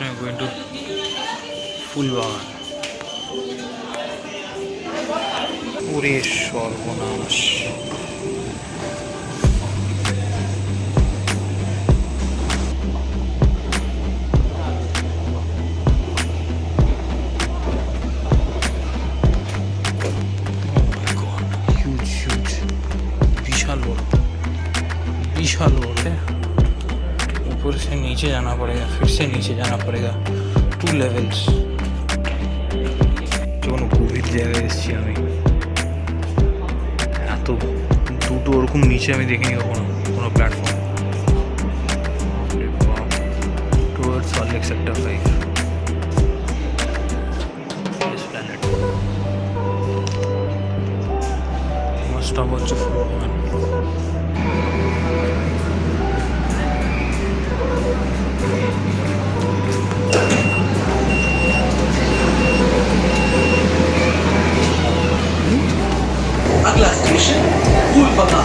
Next আমি going to ফুলবাগান ওরে সর্বনাশ বিশাল বড়। বিশাল বড় হ্যাঁ? रोड है ऊपर से नीचे जाना पड़ेगा फिर से नीचे जाना पड़ेगा टू लेवल्स কোনো গভীর জায়গায় এসেছি আমি এত দুটো ওরকম নিচে আমি দেখিনি কখনো কোনো platform toward Salt sector five stop হচ্ছে ফুলবাগান ऑपरेशन फूल बना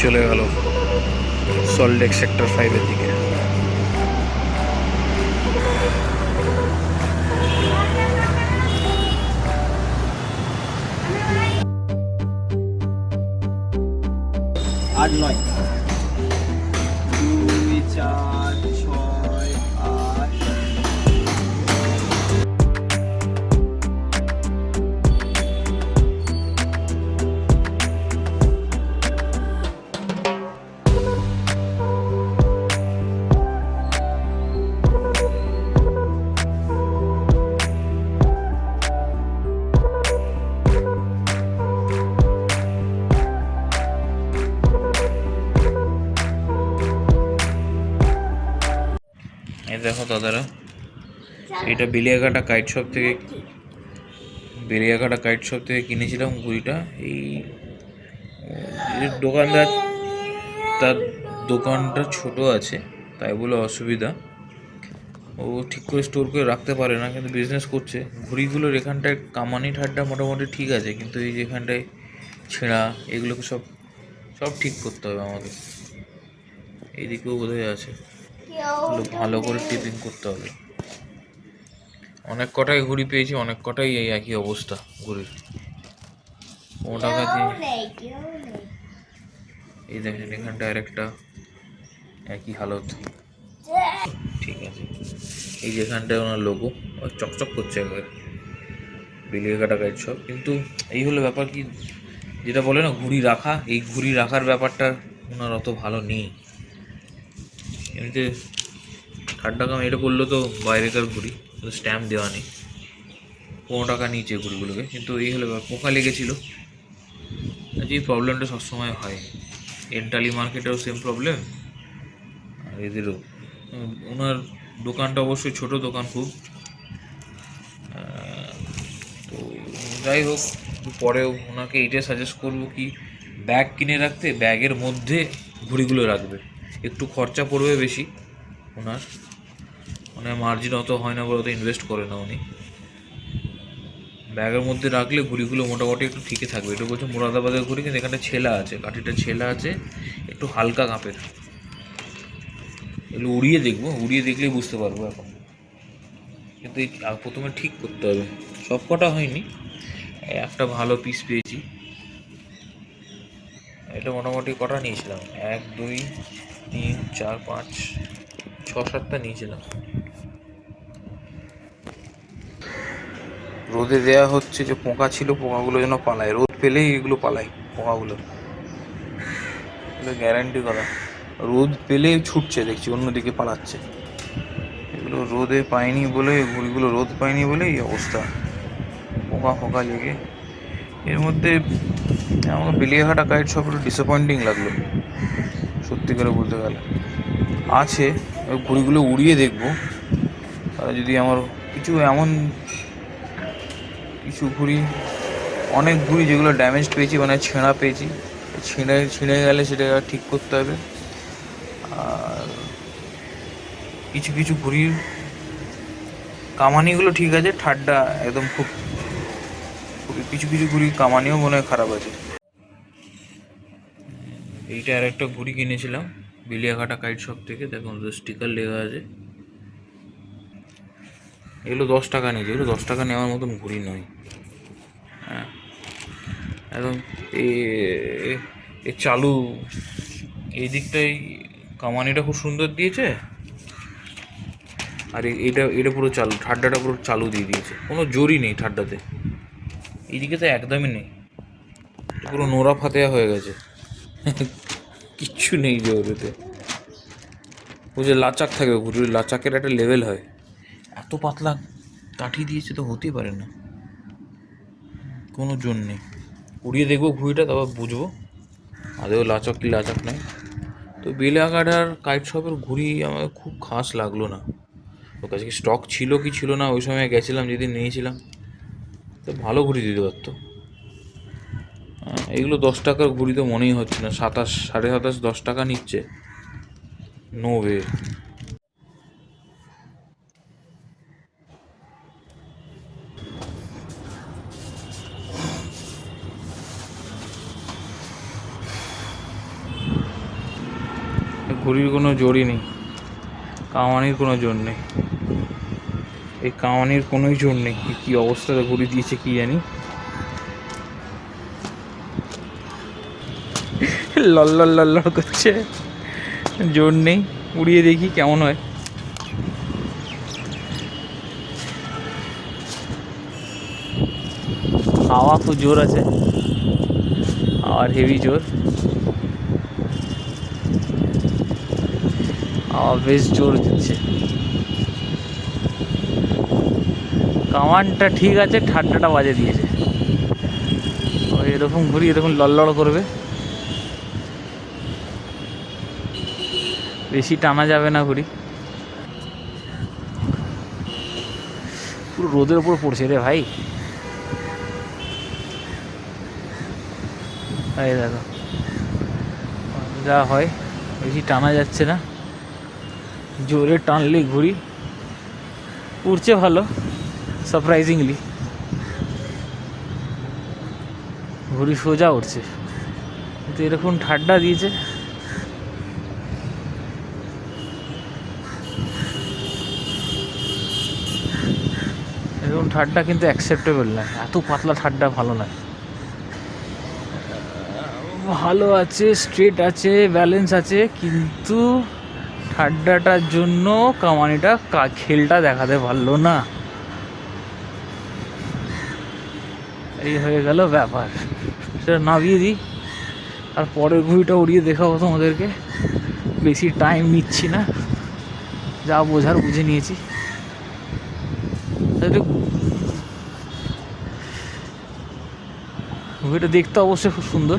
चले गल सल्ट लेक सेक्टर फाइव दिखे আট নয় এটা বেলিয়াঘাটা কাইট শপ থেকে বেলিয়াঘাটা কাইট শপ থেকে কিনেছিলাম ঘুড়িটা। এই দোকানদার, তার দোকানটা ছোট আছে, তাই বলে অসুবিধা। ও ঠিক করে স্টোর করে রাখতে পারে না, কিন্তু বিজনেস করছে। ঘুড়িগুলোর এখানটায় কামানি ঠাড্ডা মোটামুটি ঠিক আছে, কিন্তু এই যেখানটায় ছেঁড়া, এগুলোকে সব সব ঠিক করতে হবে আমাদের। এইদিকেও বোধহয় আছে। ভালো করে টিপিং করতে হবে। অনেক কটাই ঘুড়ি পেয়েছি, অনেক কটাই এই একই অবস্থা ঘুড়ির। টাকা দিয়ে এই দেখেন এখানটা আরেকটা একই হালত। ঠিক আছে। এই যেখানটায় ওনার লোগো চকচক করছে একবার। বেলিয়ে কাটা গাইড সব। কিন্তু এই হলো ব্যাপার কি, যেটা বলে না, ঘুড়ি রাখা, এই ঘুড়ি রাখার ব্যাপারটা ওনার অত ভালো নেই। এমনিতে ষাট কাম এটা পড়ল তো বাইরেকার ঘুড়ি। স্ট্যাম্প দেওয়া নেই। পনেরো টাকা নিচে ঘুড়িগুলোকে কিন্তু এই হলো পোকা লেগেছিলো। যে প্রবলেমটা সবসময় হয়। এন্টালি মার্কেটেও সেম প্রবলেম আর এদেরও ওনার দোকানটা অবশ্যই ছোট দোকান খুব। তো যাই হোক, পরেও ওনাকে এইটাই সাজেস্ট করব কি ব্যাগ কিনে রাখতে ব্যাগের মধ্যে ঘুড়িগুলো রাখবে। একটু খরচা পড়বে বেশি ওনার। মানে মার্জিন অত হয় না বলে অত ইনভেস্ট করে না উনি। ব্যাগের মধ্যে রাখলে ঘুড়িগুলো মোটামুটি একটু ঠিকই থাকবে। এটা বলছে মুরাদাবাদের ঘুড়ি, কিন্তু এখানে ছেলা আছে, কাঠিটা ছেলা আছে, একটু হালকা কাঁপের। এগুলো উড়িয়ে দেখব, উড়িয়ে দেখলেই বুঝতে পারব এখন। কিন্তু প্রথমে ঠিক করতে হবে। সব কটা হয়নি, একটা ভালো পিস পেয়েছি। এটা মোটামুটি কটা নিয়েছিলাম? এক, দুই, তিন, চার, পাঁচ, ছ, সাতটা নিয়েছিলাম। রোদে দেয়া হচ্ছে যে পোকা ছিল, পোকাগুলো যেন পালায়। রোদ পেলেই এগুলো পালায়, পোকাগুলো। এগুলো গ্যারান্টি করা। রোদ পেলেই ছুটছে, দেখছি অন্যদিকে পালাচ্ছে। এগুলো রোদে পায়নি বলে ঘুড়িগুলো রোদ পায়নি বলে এই অবস্থা। পোকা ফোকা লেগে। এর মধ্যে আমাকে বেলিয়াঘাটা গাইড সব একটু ডিসঅ্যাপয়েন্টিং লাগল। সত্যি করে বলতে গেলে। আছে ঘুড়িগুলো উড়িয়ে দেখব। যদি আমার কিছু এমন কিছু ঘুড়ি অনেক ঘুড়ি যেগুলো ড্যামেজ পেয়েছি মানে ছেঁড়া পেয়েছি। ছিঁড়ে ছিঁড়ে গেলে সেটা ঠিক করতে হবে। আর কিছু কিছু ঘুড়ির কামানিগুলো ঠিক আছে ঠাড্ডা একদম খুব কিছু কিছু ঘুড়ির কামানিও মনে হয় খারাপ আছে। এইটা আর একটা ঘুড়ি কিনেছিলাম, বিলিয়াঘাটা কাইট শপ থেকে। দেখুন স্টিকার লেখা আছে। এগুলো দশ টাকা নিয়েছে, এগুলো দশ টাকা নেওয়ার মতন ঘুড়ি নয়। হ্যাঁ। একদম এ চালু এই দিকটাই কামানিটা খুব সুন্দর দিয়েছে। আর এটা এটা পুরো চালু, ঠাড্ডাটা পুরো চালু দিয়ে দিয়েছে। কোনো জোরই নেই ঠাড্ডাতে। এইদিকে তো একদমই নেই। পুরো নোরা ফাতেয়া হয়ে গেছে। কিচ্ছু নেই জোরেতে ও যে লাচাক থাকে লাচাকের একটা লেভেল হয়। এত পাতলা কাঠি দিয়েছে তো হতেই পারে না। কোনো জোর নেই। উড়িয়ে দেখব ঘুড়িটা, তারপর বুঝব। আদেও লাচক কি লাচক নাই। তো বেলাঘাটার কাইট শপের ঘুড়ি আমাকে খুব খাস লাগল না। ওর কাছে কি স্টক ছিল কি ছিল না, ওই সময় গেছিলাম, যেদিন নিয়েছিলাম। তো ভালো ঘুড়ি দিতে পারতো। এগুলো দশ টাকার ঘুড়ি তো মনেই হচ্ছে না। সাতাশ, সাড়ে সাতাশ দশ টাকা নিচ্ছে। নো ঘুড়ির কোনো জোরই নেই কামানির কোনো জোর নেই। এই কামানির কোনোই জোর নেই কী অবস্থাতে ঘুড়ি দিয়েছে কি জানি। লল লল লল লল করছে, জোর নেই, উড়িয়ে দেখি কেমন হয়। হাওয়া খুব জোর আছে আর হেভি জোর। বেশ জোর দিচ্ছে। কামানটা ঠিক আছে ঠাড্ডাটা বাজে দিয়েছে। ওই এরকম ঘুরি এরকম লড়লড় করবে। বেশি টানা যাবে না ঘুরি পুরো রোদের উপর পড়ছে রে ভাই। দেখো, যা হয়, বেশি টানা যাচ্ছে না। জোরে টানলে ঘুড়ি। উড়ছে ভালো সারপ্রাইজিংলি ঘুড়ি সোজা উঠছে কিন্তু এরকম ঠাড্ডা দিয়েছে। এরকম ঠাড্ডা কিন্তু অ্যাকসেপ্টেবল নয় এত পাতলা ঠাড্ডা ভালো নয় ভালো আছে স্ট্রেট আছে ব্যালেন্স আছে, কিন্তু ঠাড্ডাটার জন্য কামানিটা খেলটা দেখাতে পারল না। এই হয়ে গেল ব্যাপার। সেটা নামিয়ে দিই। আর পরের ঘুড়িটা উড়িয়ে দেখাবো তোমাদেরকে। বেশি টাইম নিচ্ছি না। যা বোঝার বুঝে নিয়েছি। ঘুড়িটা দেখতে অবশ্যই খুব সুন্দর।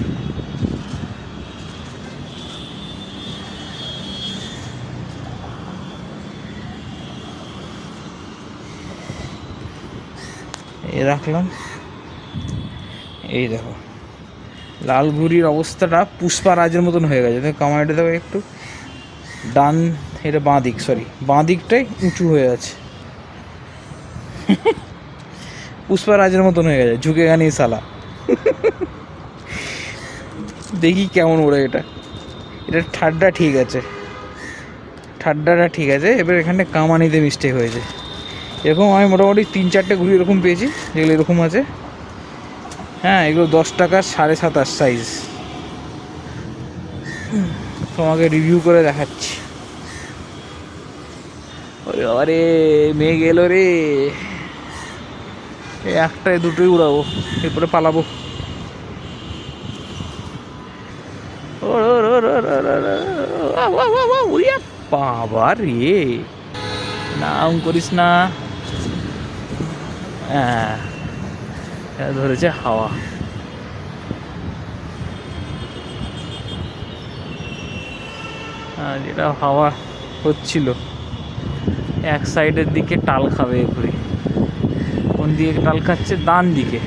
রাখলাম। এই দেখো। লাল ঘুড়ির অবস্থাটা পুষ্পা রাজের মতন হয়ে গেছে। দেখো কামাইটা দেখো একটু ডান, এটা বাঁ দিক সরি বাঁ দিকটাই উঁচু হয়ে আছে। পুষ্পা রাজের মতন হয়ে গেছে, ঝুঁকে গানি সালা দেখি কেমন ওড়ে এটা। এটা ঠাড্ডা ঠিক আছে। ঠাড্ডাটা ঠিক আছে, এবার এখানে কামানিতে মিস্টেক হয়েছে। এরকম আমি মোটামুটি তিন চারটে ঘুড়ি এরকম পেয়েছি যেগুলো এরকম আছে হ্যাঁ এগুলো দশ টাকার সাড়ে সাতাশ সাইজ তোমাকে রিভিউ করে দেখাচ্ছি ওরে আরে মেয়ে এলো রে একটাই দুটোই উড়াবো এরপরে পালাবো বাবা রে নাম করিস না হ্যাঁ। ধরেছে হাওয়া। হ্যাঁ যেটা হাওয়া হচ্ছিল। এক সাইডের দিকে টাল খাবে ঘুরে কোন দিকে টাল খাচ্ছে? ডান দিকে।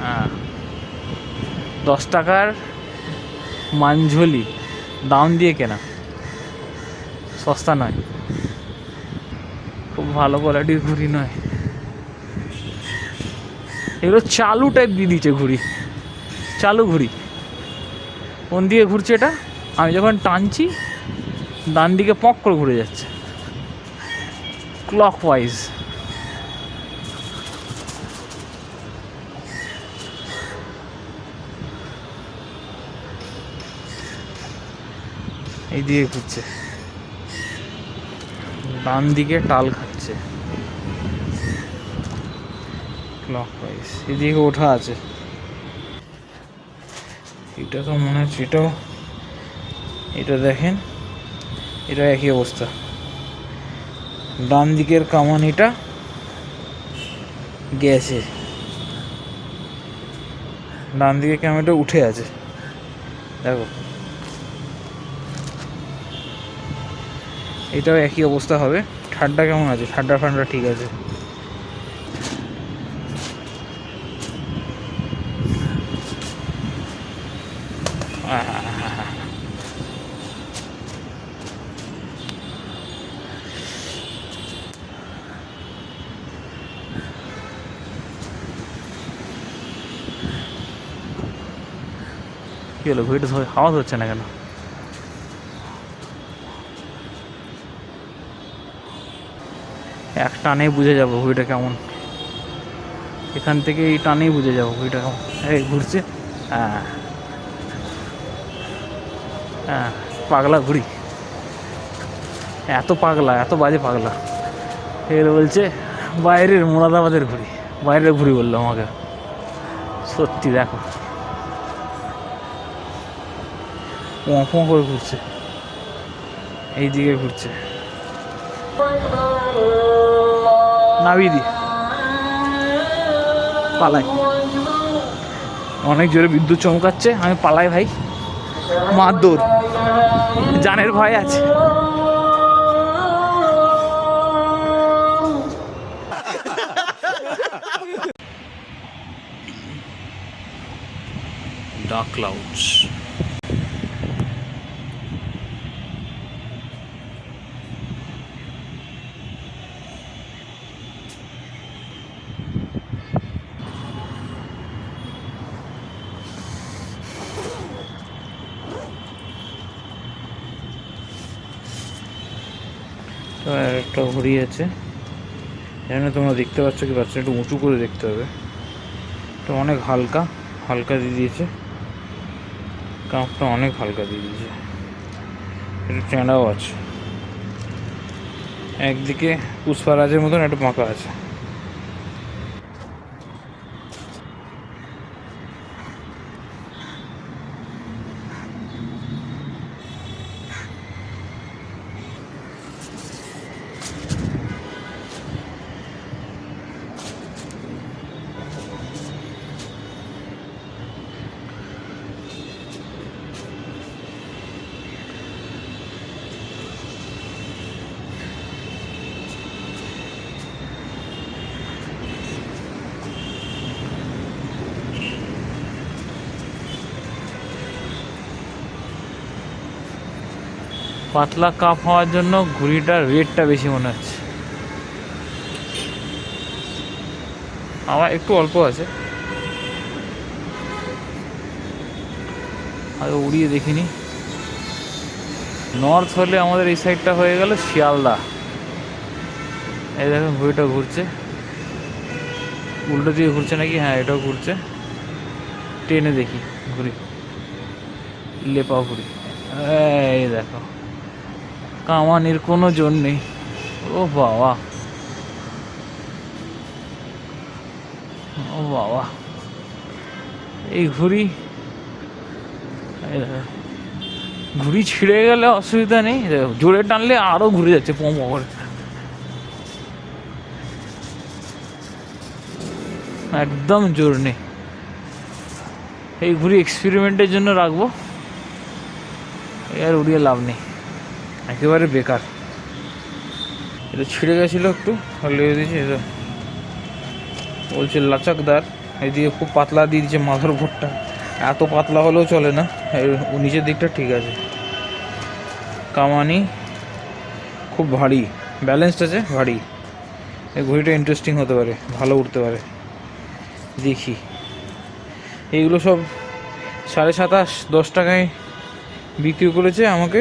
হ্যাঁ। দশ টাকার মাঞ্ঝলি। দাম দিয়ে কেনা। সস্তা নয়। ভালো কোয়ালিটির ঘুড়ি নয়। এগুলো চালু টাইপ দিয়ে দিচ্ছে ঘুড়ি। চালু ঘুড়ি। কোন দিকে ঘুরছে এটা? আমি যখন টানছি, ডান দিকে পক করে ঘুরে যাচ্ছে। ক্লক ওয়াইজ এই দিকে ঘুরছে। ডান দিকে টাল খাচ্ছে। ক্লক ওয়াইজ এদিকে ওঠা আছে। এটা তো মনে হচ্ছে এটাও এটা দেখেন, এটা একই অবস্থা। ডান দিকের কামানিটা গেছে। ডান দিকে ক্যামেরাটা উঠে আছে। দেখো। এটাও একই অবস্থা হবে। ঠান্ডা কেমন আছে? ঠান্ডা ফান্ডা ঠিক আছে। কি হলো? ঘড়িটা আওয়াজ হচ্ছে না কেন? এক টানেই বুঝে যাব ঘড়িটা কেমন। এখান থেকে এই টানেই বুঝে যাব ঘড়িটা কেমন। এই ঘুরছে। হ্যাঁ। হ্যাঁ পাগলা ঘুড়ি এত পাগলা, এত বাজে পাগলা। এর বলছে, বাইরের মুরাদাবাদের ঘুড়ি বাইরের ঘুড়ি বলল আমাকে। সত্যি দেখো। পোঁ পোঁ করে ঘুরছে। এই দিকে ঘুরছে। নামিয়ে দি পালাই। অনেক জোরে বিদ্যুৎ চমকাচ্ছে। আমি পালাই ভাই। মার দৌড়। জানের ভয় আছে। ডার্ক ক্লাউডস তো ঘড়ি আছে এখানে তোমরা দেখতে পাচ্ছ কি পাচ্ছ একটু উঁচু করে দেখতে হবে। তো অনেক হালকা হালকা দিয়ে দিয়েছে। কাঁপটা অনেক হালকা দিয়ে দিয়েছে। একটু চেঁড়াও আছে। একদিকে পুষ্পারাজের মতন, একটা বাঁকা আছে। পাতলা কাপ হওয়ার জন্য ঘুড়িটার রেটটা বেশি মনে হচ্ছে। আমার একটু অল্প আছে। আগে উড়িয়ে দেখিনি। নর্থ হলে আমাদের এই সাইডটা হয়ে গেল শিয়ালদা। এই দেখুন ঘুড়িটা ঘুরছে। উল্টো দিকে ঘুরছে নাকি? হ্যাঁ এটাও ঘুরছে। ট্রেনে দেখি ঘুরি লেপা ঘুরি এই দেখো। কামানির কোনো জোর নেই। ও বাবা। ও বাবা। এই ঘুড়ি? ঘুড়ি ছিঁড়ে গেলে অসুবিধা নেই। জোরে টানলে আরও ঘুরে যাচ্ছে পোঁ পোঁ করে। একদম জোর নেই। এই ঘুড়ি এক্সপেরিমেন্টের জন্য রাখব। এর উড়িয়ে লাভ নেই। একেবারে বেকার। এটা ছিঁড়ে গেছিল একটু লেগে দিয়েছে এটা। বলছে, লাচাকদার, এদিকে খুব পাতলা দিয়ে দিয়েছে মাথার ভোটটা এত পাতলা হলেও চলে না। নিচের দিকটা ঠিক আছে। কামানি, খুব ভারী। ব্যালেন্সড আছে, ভারী। এই ঘড়িটা ইন্টারেস্টিং হতে পারে, ভালো উঠতে পারে। দেখি। এইগুলো সব সাড়ে সাতাশ, দশ টাকায় বিক্রি করেছে আমাকে।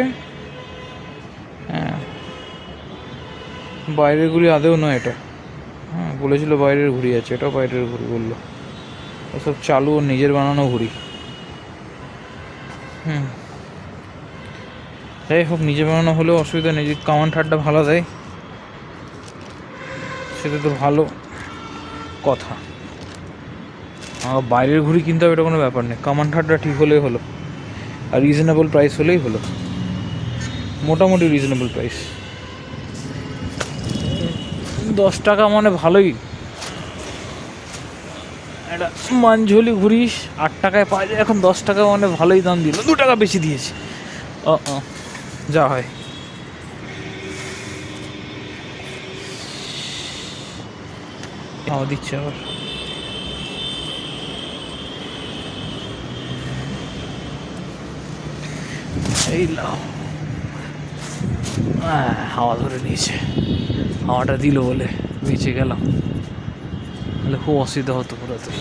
বাইরের ঘুড়ি আদেও নয় এটা। হ্যাঁ বলেছিল বাইরের ঘুড়ি আছে, এটাও বাইরের ঘুড়ি বলল। ওসব চালু ও নিজের বানানো ঘুড়ি। হুম। যাই হোক, নিজে বানানো হলেও অসুবিধা নেই কামান ঠাড্ডা ভালো দেয়, সেটা তো ভালো কথা। আমার বাইরের ঘুড়ি কিনতে হবে এটা কোনো ব্যাপার নেই, কামান ঠাড্ডা ঠিক হলেই হলো। আর রিজনেবল প্রাইস হলেই হলো। মোটামুটি রিজনেবল প্রাইস দশ টাকা মানে ভালোই। একটা মানঝুলি ঘুরিস, আট টাকায় পাওয়া যায়, এখন দশ টাকা মানে ভালোই দাম দিল, দু টাকা বেশি দিয়েছে। ও যা হয়। দিচ্ছে আবার। এই লাও। হাওয়া ধরে নিয়েছে। হাওয়াটা দিল বলে বেঁচে গেলাম। তাহলে খুব অসুবিধা হতো পুরোতে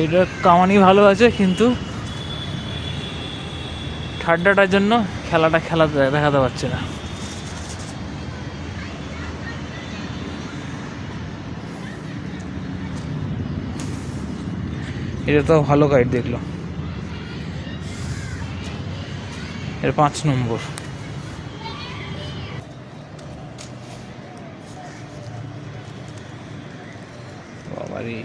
এটা কামানি ভালো আছে, কিন্তু ঠান্ডাটার জন্য খেলাটা খেলা দেখাতে পারছে না। এটা তো ভালো গাইড দেখল। এর পাঁচ নম্বর। বাবারি।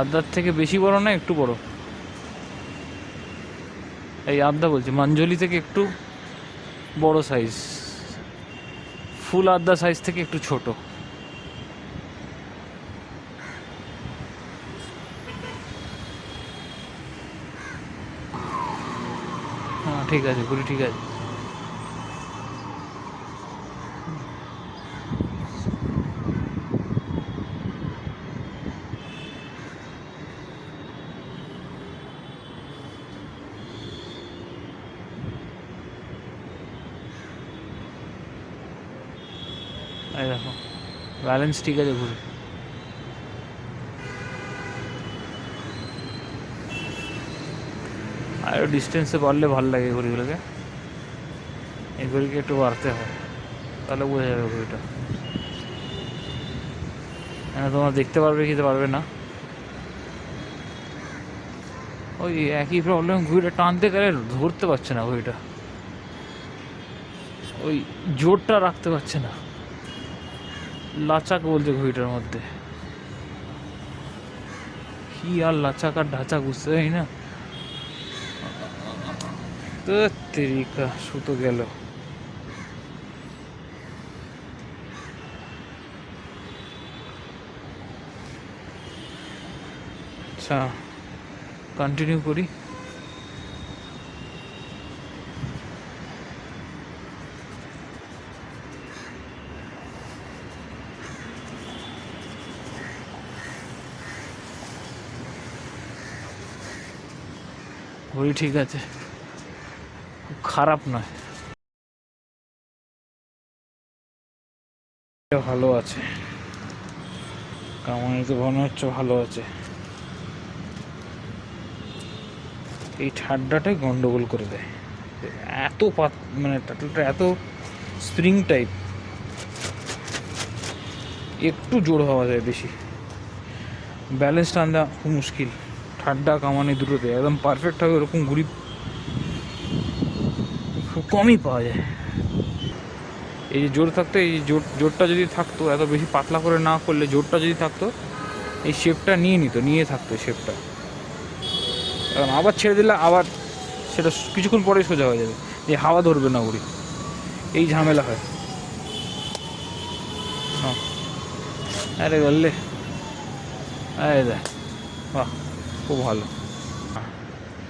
আদার থেকে বেশি বড় না, একটু বড়? এই আদা বলছি, মাঞ্জলি থেকে একটু বড় সাইজ ফুল আদা সাইজ থেকে একটু ছোট। হ্যাঁ ঠিক আছে ঘুরি ঠিক আছে। এই দেখো। ব্যালেন্স ঠিক আছে ঘুরে আরও ডিস্টেন্সে বাড়লে ভালো লাগে ঘড়িগুলোকে। এই ঘড়িকে একটু বাড়তে হয়। তাহলে বোঝা যাবে ঘড়িটা। হ্যাঁ তোমরা দেখতে পারবে কি পারবে না। ওই একই প্রবলেম ঘড়িটা টানতে গেলে ধরতে পারছে না ঘড়িটা। ওই জোরটা রাখতে পারছে না। লাচাক বলছে ঘড়িটার মধ্যে। কি আর লাচাক আর ঢাচাক বুঝতে পারি না। তো তেরিকা, সুতো গেল। আচ্ছা কন্টিনিউ করি। ঘড়ি ঠিক আছে। খুব খারাপ নয়। ভালো আছে। কামানি তো মনে হচ্ছে ভালো আছে। এই ঠাড্ডাটাই গন্ডগোল করে দেয়। এত পাত মানে টাটলটা এত স্প্রিং টাইপ একটু জোর হওয়া যায় বেশি। ব্যালেন্স টানা খুব মুশকিল। ঠাড্ডা কামানি দুটোতে, একদম পারফেক্ট হবে ওরকম ঘুড়ি খুব কমই পাওয়া যায়। এই যে জোর থাকতো, এই জোর জোরটা যদি থাকতো, এত বেশি পাতলা করে না করলে জোরটা যদি থাকতো, এই শেপটা নিয়ে নিত, নিয়ে থাকতো শেপটা কারণ আবার ছেড়ে দিলে আবার সেটা কিছুক্ষণ পরেই সোজা হয়ে যাবে, যে হাওয়া ধরবে না ঘুড়ি। এই ঝামেলা হয়। হ্যাঁ। আরে বললে আরে দেখ, বাহ। খুব ভালো।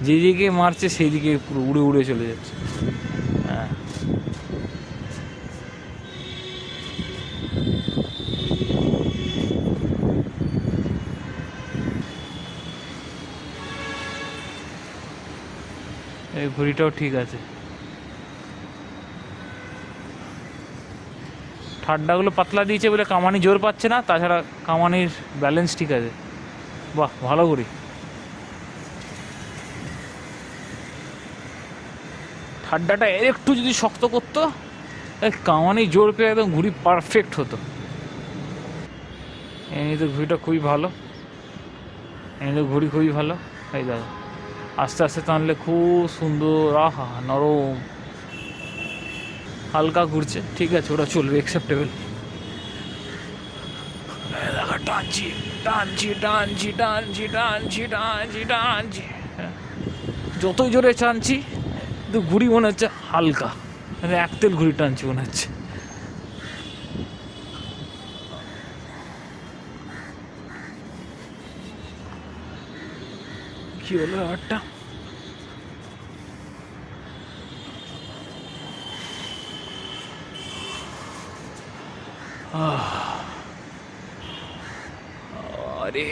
যেদিকে মারছে সেই দিকে পুরো উড়ে উড়ে চলে যাচ্ছে। হ্যাঁ। এই ঘড়িটাও ঠিক আছে। ঠাড্ডাগুলো পাতলা দিয়েছে বলে কামানি জোর পাচ্ছে না, তাছাড়া কামানির ব্যালেন্স ঠিক আছে। বাহ, ভালো ঘড়ি। ঠাড্ডাটা একটু যদি শক্ত করতো কামানি জোর পেয়ে একদম ঘুড়ি পারফেক্ট হতো। এমনিতে ঘুড়িটা খুবই ভালো। এমনিতে ঘুড়ি খুবই ভালো। এই দাদা আস্তে আস্তে টানলে খুব সুন্দর, আহা, নরম। হালকা ঘুরছে, ঠিক আছে, ওটা চলবে অ্যাকসেপ্টেবল টানছি টানছি টানছি টানছি টানছি টানছি টানছি। হ্যাঁ। যতই জোরে টানছি কিন্তু ঘুড়ি মনে হচ্ছে হালকা। মানে এক তেল ঘুড়ি টানছি মনে হচ্ছে। কি হলো ব্যাপারটা। আরে।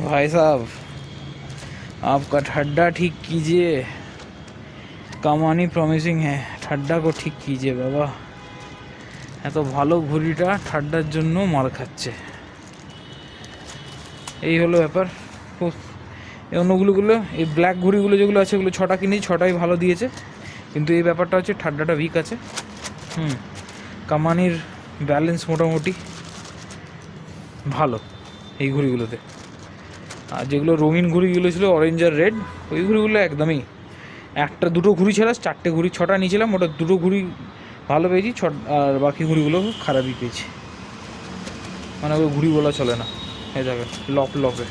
भाई साहब आपका ठड्डा ठीक कीजिए কামানি প্রমিসিং হ্যাঁ ঠাড্ডা কো ঠিক कीजिए বাবা এত ভালো ঘুড়িটা ঠাড্ডার জন্য মার খাচ্ছে এই হলো ব্যাপার খুব এই অন্যগুলোগুলো এই ব্ল্যাক ঘুড়িগুলো যেগুলো আছে ওগুলো ছটা কিনেছি ছটাই ভালো দিয়েছে কিন্তু এই ব্যাপারটা হচ্ছে ঠাড্ডাটা উইক আছে হুম কামানির ব্যালেন্স মোটামুটি ভালো এই ঘুড়িগুলোতে আর যেগুলো রঙিন ঘুড়িগুলো ছিল অরেঞ্জ আর রেড ওই ঘুড়িগুলো একদমই। একটা দুটো ঘুড়ি ছাড়া চারটে ঘুড়ি, ছটা নিয়েছিলাম, ওটা দুটো ঘুড়ি ভালো পেয়েছি ছ আর বাকি ঘুড়িগুলো খারাপই পেয়েছি। মানে ওই ঘুড়ি বলা চলে না। এই দেখে, লপ লপে।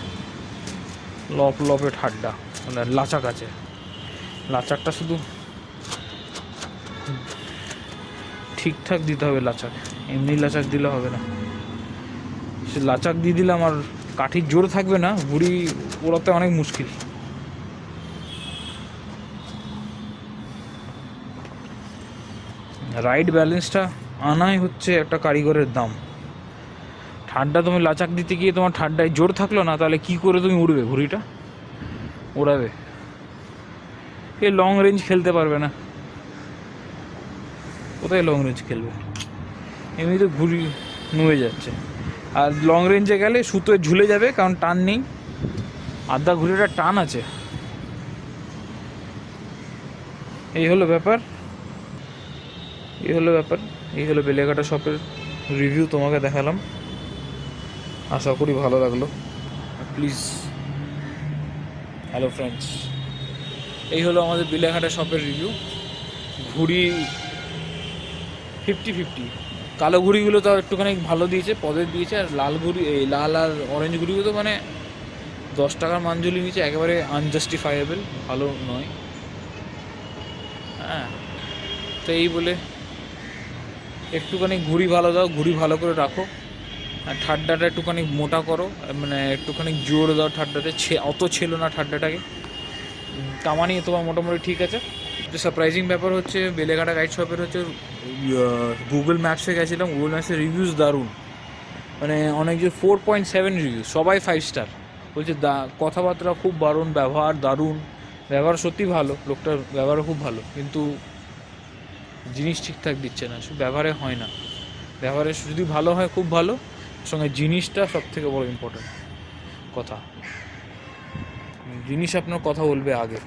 লপ লপে ঠাড্ডা মানে লাচাক আছে। লাচাকটা শুধু ঠিকঠাক দিতে হবে লাচাক। এমনি লাচাক দিলে হবে না। সে লাচাক দিয়ে দিলাম আর কাঠির জোর থাকবে না ঘুড়ি ওড়াতে অনেক মুশকিল। রাইট ব্যালেন্সটা আনাই হচ্ছে একটা কারিগরের দাম। ঠান্ডা তুমি লাচাক দিতে গিয়ে তোমার ঠান্ডায় জোর থাকল না, তাহলে কি করে তুমি উড়বে ঘুড়িটা উড়াবে। এ লং রেঞ্জ খেলতে পারবে না। কোথায় লং রেঞ্জ খেলবে? এমনিতে ঘুড়ি নুয়ে যাচ্ছে। আর লং রেঞ্জে গেলে সুতোয় ঝুলে যাবে, কারণ টান নেই। আধা ঘুড়িটা টান আছে। এই হলো ব্যাপার। এই হলো ব্যাপার। এই হলো বেলেঘাটা শপের রিভিউ তোমাকে দেখালাম। আশা করি ভালো লাগল। প্লিজ হ্যালো ফ্রেন্ডস এই হলো আমাদের বেলেঘাটা শপের রিভিউ ঘুড়ি ফিফটি ফিফটি কালো ঘুড়িগুলো তো একটুখানি ভালো দিয়েছে, পদের দিয়েছে, আর লাল ঘুড়ি, এই লাল আর অরেঞ্জ ঘুড়িগুলো তো মানে দশ টাকার মানজুলি নিচে একেবারে আনজাস্টিফাইয়েবল ভালো নয়। হ্যাঁ তো এই বলে একটুখানি ঘুড়ি ভালো দাও, ঘুড়ি ভালো করে রাখো। আর ঠাড্ডাটা একটুখানি মোটা করো মানে একটুখানি জোর দাও ঠাড্ডাতে, ছে অত ছিল না ঠাড্ডাটাকে। কামানি তোমার মোটামুটি ঠিক আছে। সারপ্রাইজিং ব্যাপার হচ্ছে, বেলেঘাটা গাইড শপের হচ্ছে গুগল ম্যাপসে গেছিলাম গুগল ম্যাপসের রিভিউজ দারুণ। মানে অনেক যে ফোর পয়েন্ট সেভেন রিভিউ সবাই ফাইভ স্টার বলছে, দা, কথাবার্তা খুব দারুণ, ব্যবহার দারুণ। ব্যবহার সত্যি ভালো, লোকটার ব্যবহারও খুব ভালো। কিন্তু জিনিস ঠিকঠাক দিচ্ছে না, শুধু ব্যবহারে হয় না। ব্যবহারে যদি ভালো হয়, খুব ভালো। সঙ্গে জিনিসটা সব থেকে বড় ইম্পর্টেন্ট কথা। জিনিস আপনার কথা বলবে আগে।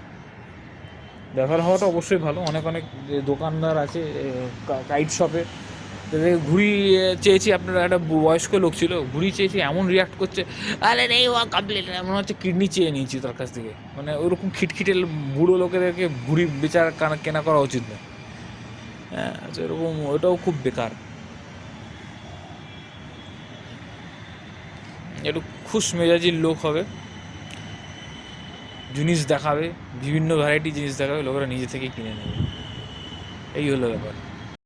ব্যাপার হওয়াটা অবশ্যই ভালো। অনেক অনেক দোকানদার আছে কাইট শপে, তাদের ঘুড়ি চেয়েছি, আপনার একটা বয়স্ক লোক ছিল ঘুড়ি চেয়েছি, এমন রিয়াক্ট করছে, আরে নেই ও কমপ্লিট মনে হচ্ছে কিডনি চেয়ে নিয়েছি তার কাছ থেকে। মানে ওরকম খিটখিটে বুড়ো লোকেদেরকে ঘুড়ি বেচার কেনা করা উচিত না। হ্যাঁ তো এরকম, ওটাও খুব বেকার। একটু খুশ মেজাজির লোক হবে। জিনিস দেখাবে বিভিন্ন ভ্যারাইটি জিনিস দেখাবে লোকেরা নিজে থেকে কিনে নেবে। এই হলো ব্যাপার।